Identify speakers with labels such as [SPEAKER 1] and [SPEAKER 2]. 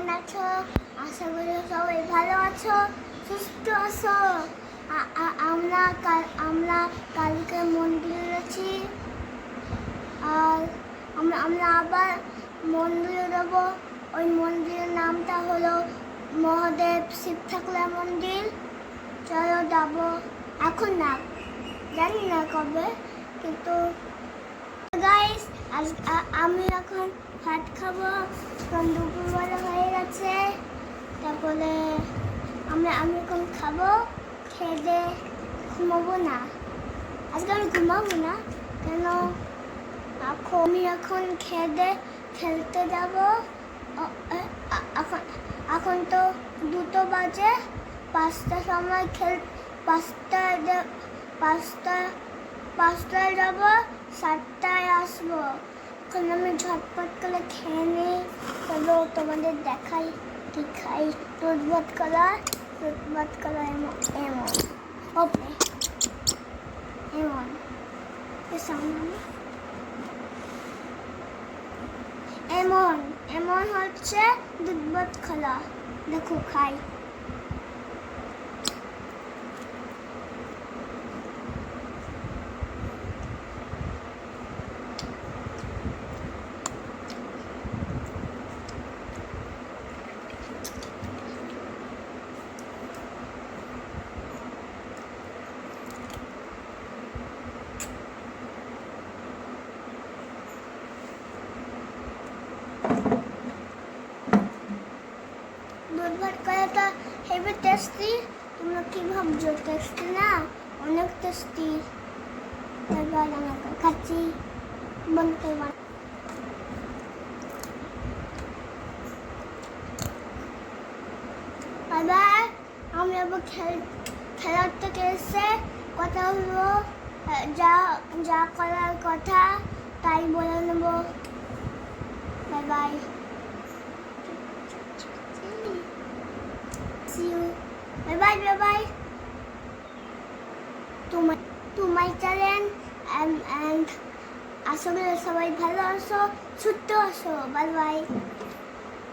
[SPEAKER 1] কেমন আছো? আশা করি সবাই ভালো আছো, সুস্থ আছো। আমরা আমরা কালকে মন্দিরে গেছি আর আমরা আমরা আবার মন্দিরে যাব। ওই মন্দিরের নামটা হলো মহাদেব শিব ঠাকুরের মন্দির। চলো যাব। এখন না, জানি না কবে, কিন্তু গাইস আজ আমি এখন ভাত খাব। কারণ দুপুরবেলা হয়ে গেছে। তারপরে আমি আমি এখন খাব। খেয়ে ঘুমাবো না। আজকে আমি ঘুমাবো না, কেন? এখন আমি এখন খেয়ে খেলতে যাব। এখন এখন তো দুটো বাজে। পাঁচটা সময় খেল পাঁচটা পাঁচটা পাঁচটায় যাব, সাতটায় আসব। এখন আমি ঝটপট করে খেয়ে নিই চলো তোমাদের দেখাই কি খাই দুধ ভাত কলা দুধ ভাত এমন এমন। ওপে, এমন। এমন এমন হচ্ছে দুধ ভাত খোলা দেখো, খাই দুধ কলাটা হেভি টেস্টি তোমরা কি ভাবছ? টেস্টি না? অনেক টেস্টি তারপর আমি খাচ্ছি বন্ধ করবার আবার আমি আবার খেল খেলার থেকে এসে কথা হলো যা যা করার কথা, তাই বলে নেব। Bye bye See you. Bye bye, bye bye. To my to my channel and and আশা করি সবাই ভালো আছো সুস্থ আছো বাই বাই